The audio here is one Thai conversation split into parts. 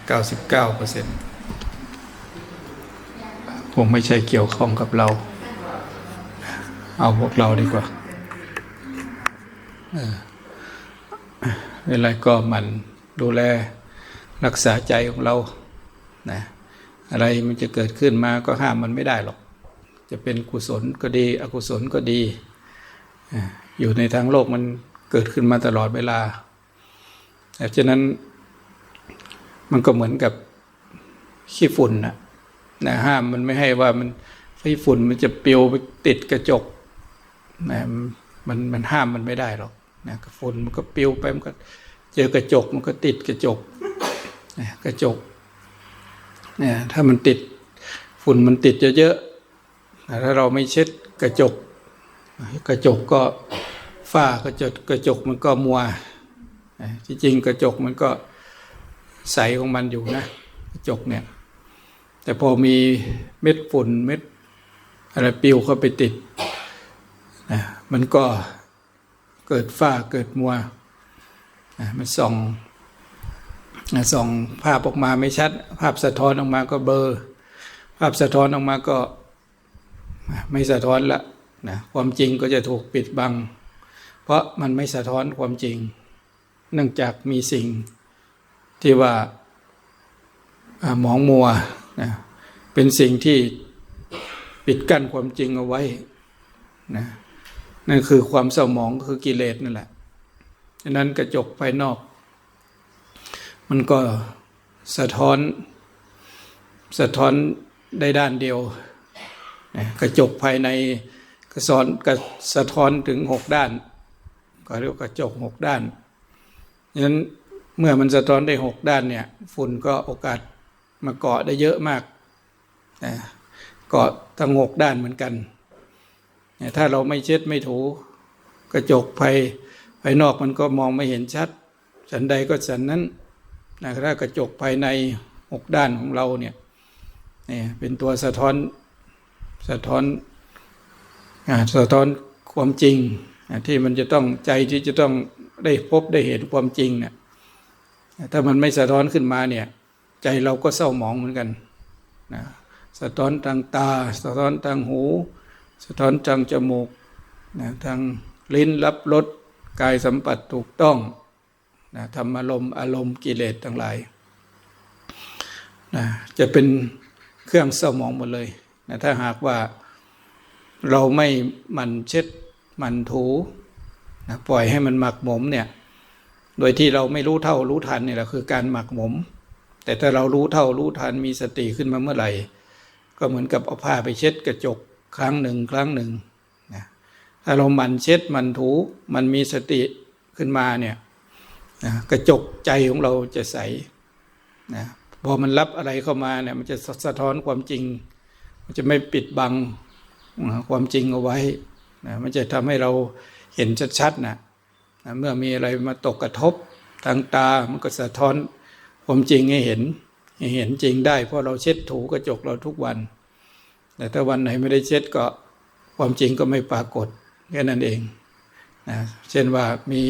99เปอร์เซ็นต์คงไม่ใช่เกี่ยวข้องกับเรา เอาพวกเราดีกว่าเออเวลาก็มันดูแลรักษาใจของเรานะอะไรมันจะเกิดขึ้นมาก็ห้ามมันไม่ได้หรอก จะเป็นกุศลก็ดี อกุศลก็ดี อยู่ในทางโลกมันเกิดขึ้นมาตลอดเวลาแต่ฉะนั้น มันก็เหมือนกับขี้ฝุ่นนะนะห้ามมันไม่ให้ว่ามันขี้ฝุ่นมันจะปลิวไปติดกระจกนะมันมันห้ามมันไม่ได้หรอกนะฝุ่นมันก็ปลิวไปมันก็เจอกระจกมันก็ติดกระจกนะกระจกเนี่ยถ้ามันติดฝุ่นมันติดเยอะๆถ้าเราไม่เช็ดกระจก กระจกก็ฝ้ากระจกกระจกมันก็มัวที่จริงกระจกมันก็ ใสของมันอยู่นะกระจกเนี่ย แต่พอมีเม็ดฝุ่นเม็ดอะไรปิวเข้าไปติดนะมันก็เกิดฝ้าเกิดมัวนะมันส่องนะส่องภาพออกมาไม่ชัด ภาพสะท้อนออกมาก็เบลอภาพสะท้อนออกมาก็ไม่สะท้อนละนะความจริงก็จะถูกปิดบัง เพราะมันไม่สะท้อนความจริง เนื่องจากมีสิ่ง ที่ว่าหมองมัวนะเป็นสิ่งที่ปิดกั้นความจริงเอาไว้นะนั่นคือความเศร้าหมองคือกิเลสนั่นแหละฉะนั้นกระจกภายนอก มันก็สะท้อนสะท้อนได้ด้านเดียวนะกระจกภายในกระสอนกระสะท้อนถึงหกด้าน ก็เรียกว่ากระจกหกด้านฉะนั้น เมื่อมันสะท้อนได้หกด้านเนี่ยฝุ่นก็โอกาสมาเกาะได้เยอะมากนะเกาะทั้งหกด้านเหมือนกันนี่ถ้าเราไม่เช็ดไม่ถูกระจกภายภายนอกมันก็มองไม่เห็นชัด สันใดก็สันนั้นนะถ้ากระจกภายในหกด้านของเราเนี่ยเนี่ยเป็นตัวสะท้อนสะท้อนสะท้อนความจริงที่มันจะต้องใจที่จะต้องได้พบได้เห็นความจริงเนี่ย ถ้ามันไม่สะท้อนขึ้นมาเนี่ยใจเราก็เศร้าหมองเหมือนกันนะสะท้อนทางตา สะท้อนทางหู สะท้อนทางจมูกนะทางลิ้นรับรสกายสัมผัสถูกต้องนะธรรมอารมณ์อารมณ์กิเลสทั้งหลายนะจะเป็นเครื่องเศร้าหมองหมดเลยนะถ้าหากว่าเราไม่มันเช็ดมันถูนะปล่อยให้มันหมักหมมเนี่ย โดยที่เราไม่รู้เท่ารู้ทันเนี่ยแหละคือการหมักหมม แต่ถ้าเรารู้เท่ารู้ทันมีสติขึ้นมาเมื่อไหร่ ก็เหมือนกับเอาผ้าไปเช็ดกระจกครั้งหนึ่งครั้งหนึ่งนะถ้าเราหมันเช็ดหมันถูมันมีสติขึ้นมาเนี่ยนะกระจกใจของเราจะใสนะพอมันรับอะไรเข้ามาเนี่ยมันจะสะท้อนความจริง มันจะไม่ปิดบังนะความจริงเอาไว้นะมันจะทำให้เราเห็นชัดๆนะ เมื่อมีอะไรมาตกกระทบทางตา มันก็สะท้อนความจริงให้เห็นให้เห็นจริงได้เพราะเราเช็ดถูกระจกเราทุกวัน แต่ถ้าวันไหนไม่ได้เช็ดก็ความจริงก็ไม่ปรากฏแค่นั้นเองนะเช่นว่ามี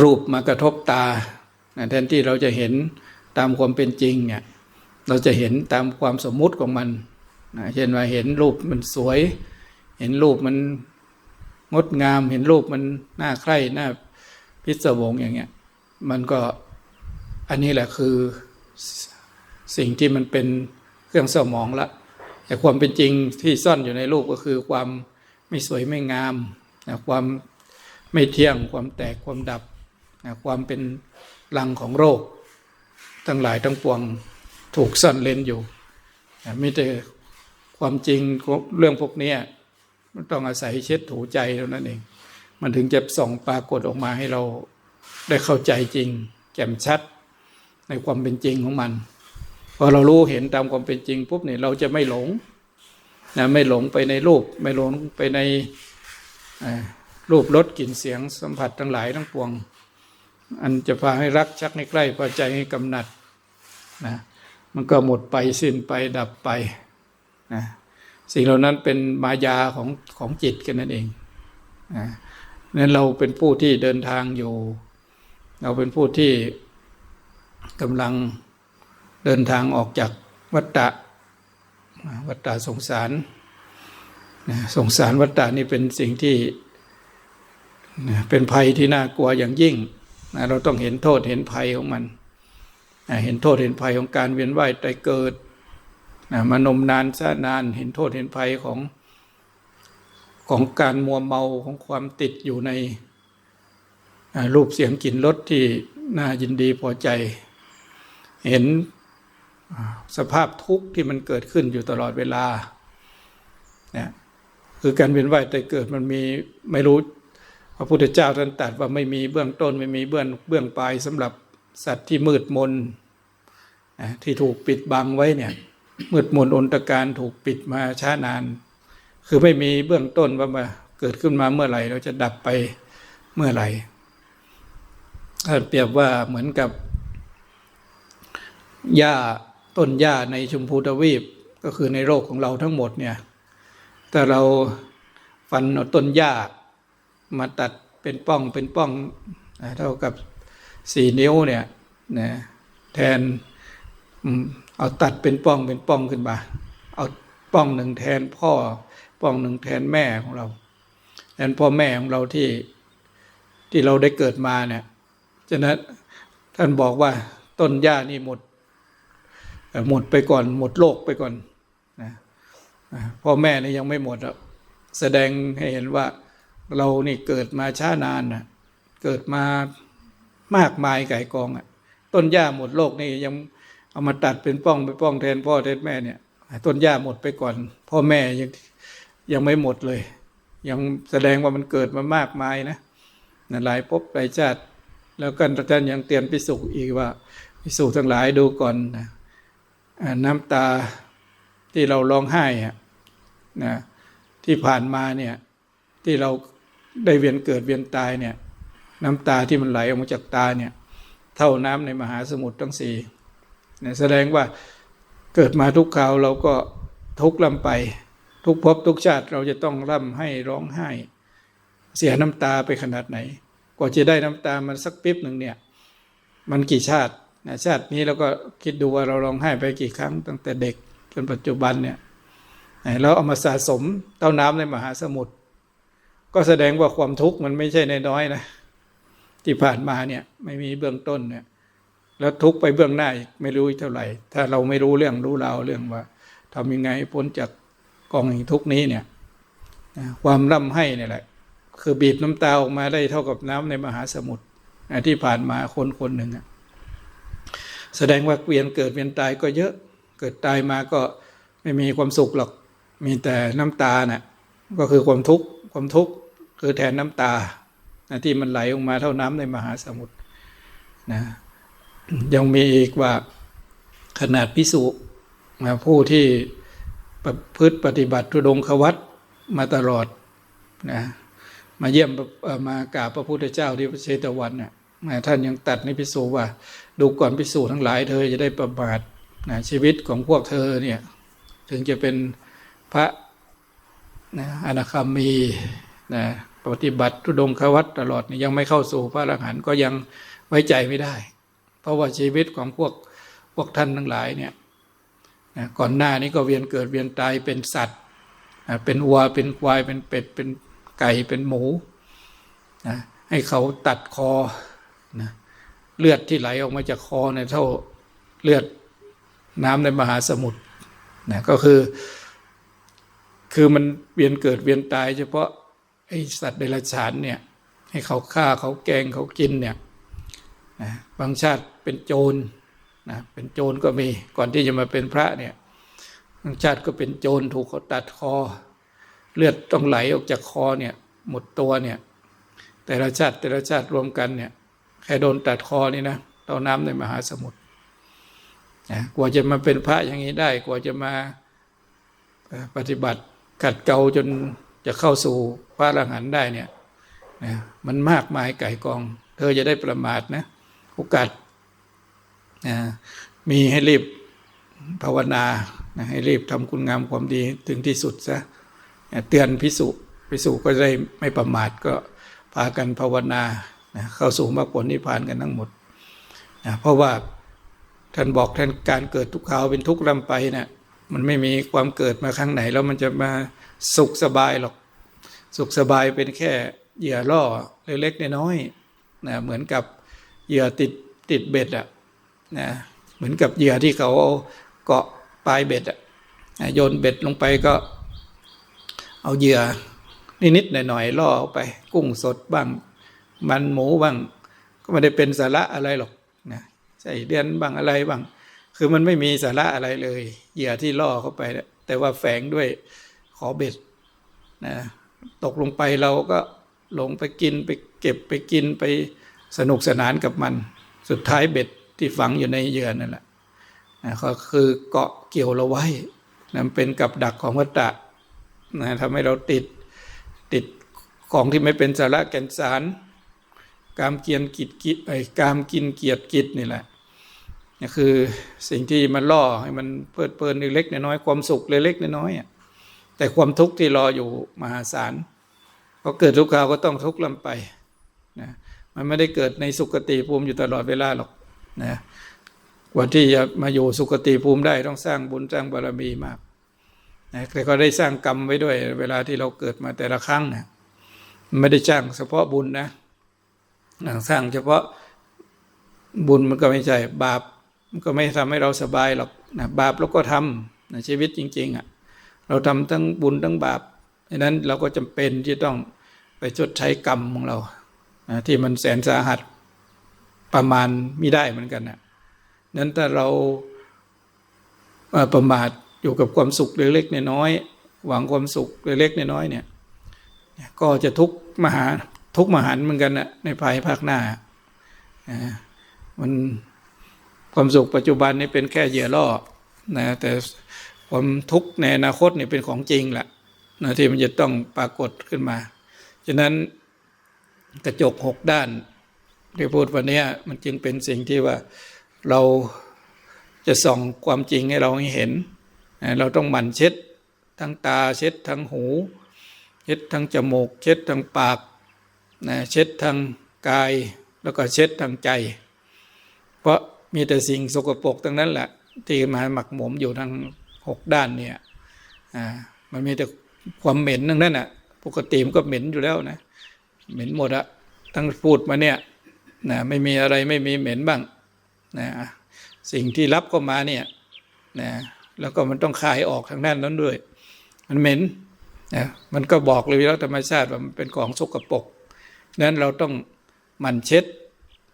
รูปมากระทบตานะแทนที่เราจะเห็นตามความเป็นจริงเนี่ยเราจะเห็นตามความสมมุติของมันนะเช่นว่าเห็นรูปมันสวย เห็นรูปมัน งดงามเห็นรูปมันน่าใคร่น่าพิศวงอย่างเงี้ย มันก็อันนี้แหละคือสิ่งที่มันเป็นเครื่องสมองละ แต่ความเป็นจริงที่ซ่อนอยู่ในรูปก็คือความไม่สวยไม่งามนะความไม่เที่ยงความแตกความดับนะความเป็นรังของโรค ทั้งหลายทั้งปวงถูกซ่อนเลนอยู่นะไม่แต่ความจริงเรื่องพวกนี้ มันต้องอาศัยเช็ดถูใจเท่านั้นเอง มันถึงจะส่องปรากฏออกมาให้เราได้เข้าใจจริง แจ่มชัดในความเป็นจริงของมันพอเรารู้เห็นตามความเป็นจริงปุ๊บเนี่ยเราจะไม่หลงนะไม่หลงไปในรูป ไม่หลงไปในรูปรสกลิ่นเสียงสัมผัสทั้งหลายทั้งปวง อันจะพาให้รักชักให้ใกล้พอใจให้กำหนัดนะมันก็หมดไปสิ้นไปดับไปนะ สิ่งเหล่านั้นเป็นมายาของของจิตกันนั่นเองนะนั้นเราเป็นผู้ที่เดินทางอยู่ เราเป็นผู้ที่กำลังเดินทางออกจากวัฏฏะวัฏฏะสงสารนะสงสารวัฏฏะนี่เป็นสิ่งที่นะเป็นภัยที่น่ากลัวอย่างยิ่งนะเราต้องเห็นโทษเห็นภัยของมันนะเห็นโทษเห็นภัยของการเวียนว่ายตายเกิด นะมานมนานซะนานเห็นโทษเห็นภัยของของการมัวเมาของความติดอยู่ในรูปเสียงกลิ่นรสที่น่ายินดีพอใจ เห็นสภาพทุกข์ที่มันเกิดขึ้นอยู่ตลอดเวลาเนี่ยคือการเวียนว่ายแต่เกิดมันมีไม่รู้พระพุทธเจ้าท่านตรัสว่าไม่มีเบื้องต้นไม่มีเบื้องเบื้องปลายสำหรับสัตว์ที่มืดมนที่ถูกปิดบังไว้เนี่ย มืดมนอนตการถูกปิดมาช้านาน คือไม่มีเบื้องต้นว่ามาเกิดขึ้นมาเมื่อไหร่ เราจะดับไปเมื่อไหร่ถ้าเปรียบว่าเหมือนกับหญ้าต้นหญ้าในชมพูทวีปก็คือในโลกของเราทั้งหมดเนี่ย แต่เราฟันต้นหญ้ามาตัดเป็นป้องเป็นป้องเท่ากับสี่นิ้วเนี่ยนะแทน เอาตัดเป็นป้องเป็นป้องขึ้นมา เอาป้องหนึ่งแทนพ่อ ป้องหนึ่งแทนแม่ของเราแทนพ่อแม่ของเราที่ที่เราได้เกิดมาเนี่ยฉะนั้นท่านบอกว่าต้นหญ้านี่หมด หมดไปก่อนหมดโลกไปก่อนนะพ่อแม่นี่ยังไม่หมดอะแสดงให้เห็นว่าเรานี่เกิดมาช้านานนะเกิดมามากมายไก่กองอะต้นหญ้าหมดโลกนี่ยัง เอามาตัดเป็นป้องไปป้องแทนพ่อแทนแม่เนี่ยต้นหญ้าหมดไปก่อน พ่อแม่ยังยังไม่หมดเลย ยังแสดงว่ามันเกิดมามากมายนะนหลายภพหลายชาติ แล้วกันท่านยังเตือนพิสุอีกว่าพิสุทั้งหลายดูก่อนนะน้ำตาที่เราร้องไห้อะนะที่ผ่านมาเนี่ยที่เราได้เวียนเกิดเวียนตายเนี่ย น้ำตาที่มันไหลออกมาจากตาเนี่ย เท่าน้ำในมหาสมุทรทั้งสี่ แสดงว่าเกิดมาทุกคราวเราก็ทุกข์ลำไป ทุกภพทุกชาติเราจะต้องร่ำให้ร้องไห้ เสียน้ำตาไปขนาดไหน กว่าจะได้น้ำตามันสักปิ๊บหนึ่งเนี่ย มันกี่ชาตินะชาตินี้เราก็คิดดูว่าเราร้องไห้ไปกี่ครั้ง ตั้งแต่เด็กจนปัจจุบันเนี่ยแล้วเอามาสะสมเต้าน้ำในมหาสมุทรก็แสดงว่าความทุกข์มันไม่ใช่น้อยนะที่ผ่านมาเนี่ยไม่มีเบื้องต้นเนี่ย แล้วทุกไปเบื้องหน้าอีกไม่รู้เท่าไหร่ ถ้าเราไม่รู้เรื่องรู้ราวเรื่องว่าทำยังไงพ้นจากกองแห่งทุกนี้เนี่ยความร่ำให้เนี่ยแหละ คือบีบน้ำตาออกมาได้เท่ากับน้ำในมหาสมุทรที่ผ่านมาคนคนหนึ่งแสดงว่าเวียนเกิดเวียนตายก็เยอะเกิดตายมาก็ไม่มีความสุขหรอกมีแต่น้ำตาเน่ะก็คือความทุกข์ความทุกข์คือแทนน้ำตาที่มันไหลออกมาเท่าน้ำในมหาสมุทรนะ ยังมีอีกว่าขนาดพิสุนะผู้ที่ประพฤติปฏิบัติทุดงควัตมาตลอดนะมาเยี่ยมมากราบพระพุทธเจ้าที่พระเชตวันน่ะท่านยังตัดในพิสูว่า ดูก่อนพิสูทั้งหลายเธอจะได้ประมาทนะชีวิตของพวกเธอเนี่ยถึงจะเป็นพระนะอนาคามีนะปฏิบัติทุดงควัตตลอดนี่ยังไม่เข้าสู่พระอรหันต์ก็ยังไว้ใจไม่ได้ เพราะว่าชีวิตของพวกพวกท่านทั้งหลายเนี่ยนะก่อนหน้านี้ก็เวียนเกิดเวียนตายเป็นสัตว์นะเป็นวัวเป็นควายเป็นเป็ดเป็นไก่เป็นหมูนะให้เขาตัดคอนะเลือดที่ไหลออกมาจากคอเนี่ยเท่าเลือดน้ำในมหาสมุทรนะก็คือ คือมันเวียนเกิดเวียนตาย เฉพาะไอสัตว์เดรัจฉานเนี่ยให้เขาฆ่าเขาแกงเขากินเนี่ย นะบางชาติเป็นโจรนะเป็นโจรก็มีก่อนที่จะมาเป็นพระเนี่ยบางชาติก็เป็นโจรถูกเขาตัดคอ เลือดต้องไหลออกจากคอเนี่ยหมดตัวเนี่ยแต่ละชาติแต่ละชาติรวมกันเนี่ยแค่โดนตัดคอนี่นะเต้าน้ำในมหาสมุทรนะกว่าจะมาเป็นพระอย่างนี้ได้ กว่าจะมาปฏิบัติขัดเกลาจนจะเข้าสู่พระอรหันต์ได้เนี่ยนะมันมากมายไก่กอง เธอจะได้ประมาทนะ โอกาสนะมีให้รีบภาวนานะให้รีบทำคุณงามความดีถึงที่สุดซะนะเตือนพิสุพิสุก็ได้ไม่ประมาทก็พากันภาวนานะเข้าสู่มรรคผลนิพพานกันทั้งหมดนะเพราะว่าท่านบอกท่านการเกิดทุกขาวเป็นทุกข์ลำไปเนี่ยมันไม่มีความเกิดมาครั้งไหน แล้วมันจะมาสุขสบายหรอก สุขสบายเป็นแค่เหยื่อล่อเล็กๆน้อยๆนะเหมือนกับ เหยื่อติดติดเบ็ดอะนะเหมือนกับเหยื่อที่เขาเอาเกาะปลายเบ็ดอะนะโยนเบ็ดลงไปก็ เอาเหยื่อนิดๆหน่อยๆล่อไป กุ้งสดบ้าง มันหมูบ้าง ก็ไม่ได้เป็นสาระอะไรหรอกนะใส่เดือนบ้างอะไรบ้าง คือมันไม่มีสาระอะไรเลยเหยื่อที่ล่อเข้าไป แต่ว่าแฝงด้วยขอเบ็ดนะตกลงไปเราก็ลงไปกินไปเก็บไปกินไป สนุกสนานกับมัน สุดท้ายเบ็ดที่ฝังอยู่ในเหยื่อนั่นแหละนะก็คือเกาะเกี่ยวเราไว้นะมันเป็นกับดักของวัฏฏะนะทำให้เราติดติดของที่ไม่เป็นสาระแก่นสาร กามเกียนกิจกิจไอ้กามกินเกียรติกิจนี่แหละนี่คือสิ่งที่มันล่อให้มันเพลิดเพลินเล็กๆน้อยๆความสุขเล็กๆน้อยๆอะแต่ความทุกข์ที่รออยู่มหาศาลพอเกิดทุกข์คราก็ต้องทุกข์ลำไปนะ มันไม่ได้เกิดในสุคติภูมิอยู่ตลอดเวลาหรอกนะกว่าที่จะมาอยู่สุคติภูมิได้ต้องสร้างบุญสร้างบารมีมากนะแต่ก็ได้สร้างกรรมไว้ด้วย เวลาที่เราเกิดมาแต่ละครั้งนะไม่ได้จ้างเฉพาะบุญนะสร้างเฉพาะบุญมันก็ไม่ใช่บาปมันก็ไม่ทำให้เราสบายหรอกนะบาปเราก็ทำนะชีวิตจริง ๆอะเราทำทั้งบุญทั้งบาปดังนั้นเราก็จำเป็นที่ต้องไปชดใช้กรรมของเรา ที่มันแสนสาหัสประมาณไม่ได้เหมือนกันนะนั้นถ้าเราประมาทอยู่กับความสุขเล็กๆน้อยๆหวังความสุขเล็กๆน้อยๆเนี่ย ก็จะทุกข์มหาทุกข์มหันเหมือนกันนะในภายภาคหน้าอ่ามันความสุขปัจจุบันนี่เป็นแค่เหยื่อล่อนะแต่ความทุกข์ในอนาคตเนี่ยเป็นของจริงแหละนะที่มันจะต้องปรากฏขึ้นมาฉะนั้น กระจกหกด้านที่พูดวันนี้มันจึงเป็นสิ่งที่ว่าเราจะส่องความจริงให้เราเห็น เราต้องหมั่นเช็ดทั้งตาเช็ดทั้งหู เช็ดทั้งจมูก เช็ดทั้งปากนะเช็ดทั้งกายแล้วก็เช็ดทั้งใจ เพราะมีแต่สิ่งสกปรกทั้งนั้นแหละที่มาหมักหมมอยู่ทั้งหกด้านเนี่ยอ่ามันมีแต่ความเหม็นทั้งนั้นอะปกติมันก็เหม็นอยู่แล้วนะ เหม็นหมดอะทั้งพูดมาเนี่ยนะไม่มีอะไรไม่มีเหม็นบ้างนะสิ่งที่รับเข้ามาเนี่ยนะแล้วก็มันต้องคายออกทางด้านนั้นด้วย มันเหม็นนะมันก็บอกเลยแล้วธรรมชาติว่ามันเป็นของสกปรกนั้นเราต้องมันเช็ด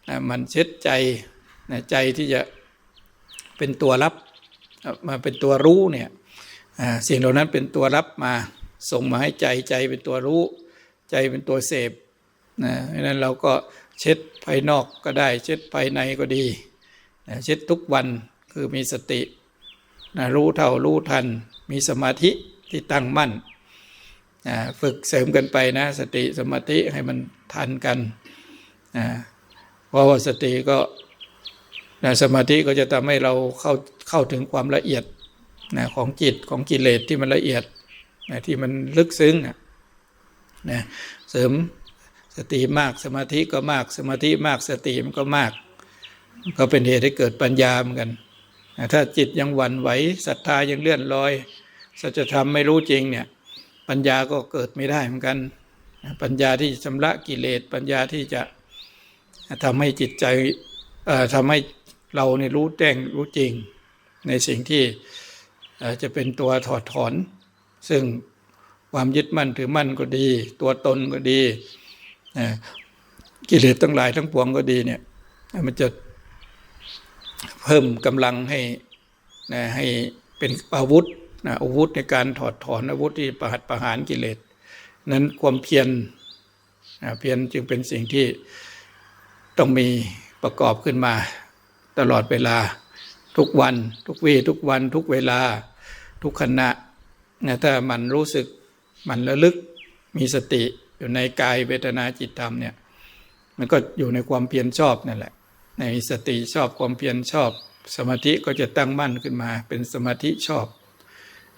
นะมันเช็ดใจนะใจที่จะเป็นตัวรับมาเป็นตัวรู้เนี่ยสิ่งเหล่านั้นเป็นตัวรับมาส่งมาให้ใจใจเป็นตัวรู้ ใจเป็นตัวเสพ นะดังนั้นเราก็เช็ดภายนอกก็ได้ เช็ดภายในก็ดีนะเช็ดทุกวันคือมีสตินะรู้เท่ารู้ทัน มีสมาธิที่ตั้งมั่นฝึกเสริมกันไปนะ สติสมาธิให้มันทันกันนะเพราะว่าสติก็นะสมาธิก็จะทำให้เราเข้าเข้าถึงความละเอียดนะของจิตของกิเลสที่มันละเอียดนะที่มันลึกซึ้งนะนะเสริม สติมากสมาธิก็มาก สมาธิมากสติมันก็มาก ก็เป็นเหตุให้เกิดปัญญาเหมือนกันถ้าจิตยังหวั่นไหวศรัทธายังเลื่อนลอยสัจธรรมไม่รู้จริงเนี่ยปัญญาก็เกิดไม่ได้เหมือนกัน ปัญญาที่ชำระกิเลสปัญญาที่จะทำให้จิตใจทำให้เราเนี่ยรู้แจ้งรู้จริง ในสิ่งที่จะเป็นตัวถอดถอน ซึ่งความยึดมั่นถือมั่นก็ดี ตัวตนก็ดี กิเลสทั้งหลายทั้งปวงก็ดีเนี่ย มันจะเพิ่มกำลังให้ให้เป็นอาวุธนะอาวุธในการถอดถอนอาวุธที่ประหัตประหารกิเลส นั้นความเพียรนะเพียรจึงเป็นสิ่งที่ต้องมีประกอบขึ้นมา ตลอดเวลาทุกวัน ทุกวีทุกวัน ทุกเวลา ทุกขณะนะถ้ามันรู้สึกมันระลึกมีสติ อยู่ในกายเวทนาจิตธรรมเนี่ยมันก็อยู่ในความเพียรชอบนั่นแหละ ในสติชอบความเพียรชอบ สมาธิก็จะตั้งมั่นขึ้นมาเป็นสมาธิชอบ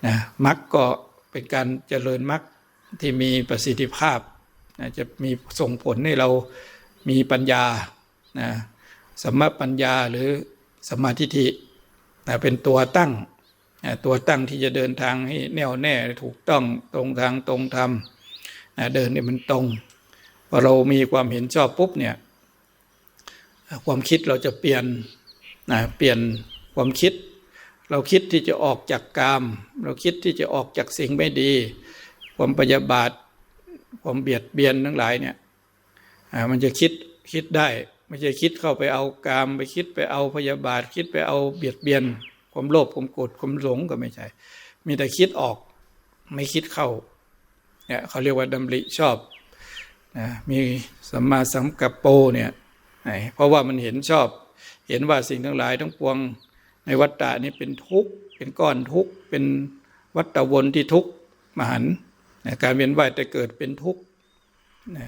นะมรรคก็เป็นการเจริญมรรคที่มีประสิทธิภาพนะจะมีส่งผลให้เรามีปัญญานะสัมมาปัญญาหรือสัมมาทิฏฐินะเป็นตัวตั้งนะตัวตั้งที่จะเดินทางให้แน่วแน่ถูกต้องตรงทางตรงธรรม เดินเนี่ยมันตรงพอเรามีความเห็นชอบปุ๊บเนี่ยความคิดเราจะเปลี่ยนนะเปลี่ยนความคิด เราคิดที่จะออกจากกาม เราคิดที่จะออกจากสิ่งไม่ดี ความปยาบาทความเบียดเบียนทั้งหลายเนี่ยมันจะคิดคิดได้ไม่ใช่คิดเข้าไปเอากาม ไปคิดไปเอาพยาบาท คิดไปเอาเบียดเบียน ความโลภความโกรธความหลงก็ไม่ใช่ มีแต่คิดออกไม่คิดเข้า เนี่ยเขาเรียกว่าดำริชอบนะมีสัมมาสังกัปโปเนี่ยเพราะว่ามันเห็นชอบ เห็นว่าสิ่งทั้งหลายทั้งปวงในวัฏฏะนี้เป็นทุกข์เป็นก้อนทุกข์เป็นวัฏวนที่ทุกข์มหันนะการเวียนว่ายแต่เกิดเป็นทุกข์นะ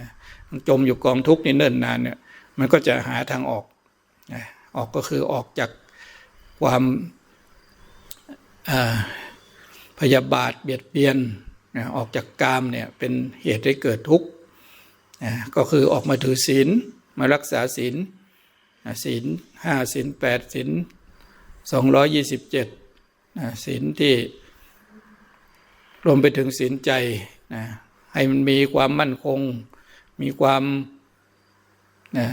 จมอยู่กองทุกข์นี่เนิ่นนานเนี่ยมันก็จะหาทางออกนะออกก็คือออกจากความพยาบาทเบียดเบียน นะออกจากกามเนี่ยเป็นเหตุให้เกิดทุกข์นะก็คือออกมาถือศีลมารักษาศีลศีลห้าศีลแปดศีลสองร้อยยี่สิบเจ็ดศีลที่รวมไปถึงศีลใจนะให้มันมีความมั่นคง มีความนะ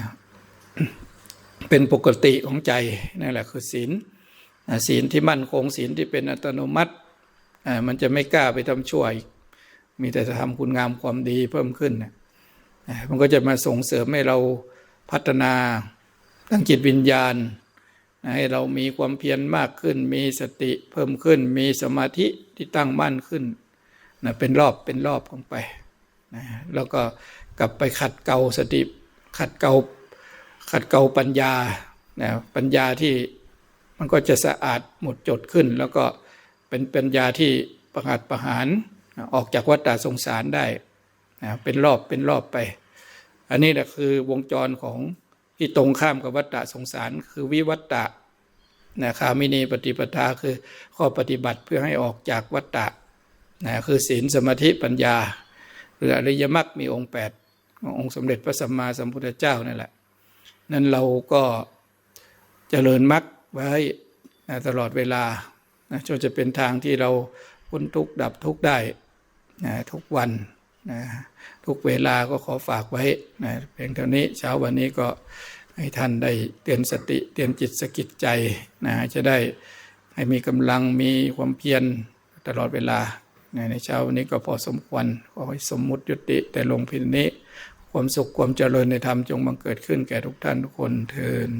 เป็นปกติของใจนั่นแหละคือศีลศีลที่มั่นคงศีลที่เป็นอัตโนมัติ มันจะไม่กล้าไปทำชั่วอีกมีแต่จะทำคุณงามความดีเพิ่มขึ้นนะมันก็จะมาส่งเสริมให้เราพัฒนาทั้งจิตวิญญาณ ให้เรามีความเพียรมากขึ้น มีสติเพิ่มขึ้น มีสมาธิที่ตั้งมั่นขึ้นนะเป็นรอบเป็นรอบลงไปนะแล้วก็กลับไปขัดเกลาสติขัดเกลาขัดเกลาปัญญานะปัญญาที่มันก็จะสะอาดหมดจดขึ้น แล้วก็ เป็นปัญญาที่ประหัดประหารออกจากวัฏฏะสงสารได้นะเป็นรอบเป็นรอบไป อันนี้แหละคือวงจรของที่ตรงข้ามกับวัฏฏะสงสาร คือวิวัฏฏะนะคามินีปฏิปทาคือข้อปฏิบัติเพื่อให้ออกจากวัฏฏะนะคือศีลสมาธิปัญญา หรืออริยมรรคมีองค์8ขององค์สมเด็จพระสัมมาสัมพุทธเจ้านั่นแหละ นั้นเราก็เจริญมรรคไว้ตลอดเวลา นะจนจะเป็นทางที่เราพ้นทุกข์ดับทุกข์ได้นะทุกวันนะทุกเวลาก็ขอฝากไว้นะเพียงเท่านี้เช้าวันนี้ก็ให้ท่านได้เตือนสติเตือนจิตสกิดใจนะจะได้ให้มีกำลังมีความเพียรตลอดเวลานะในเช้าวันนี้ก็พอสมควรขอให้สมมุติยุติแต่ลงพินนี้ ความสุขความเจริญในธรรมจงบังเกิดขึ้นแก่ทุกท่านทุกคนเทิน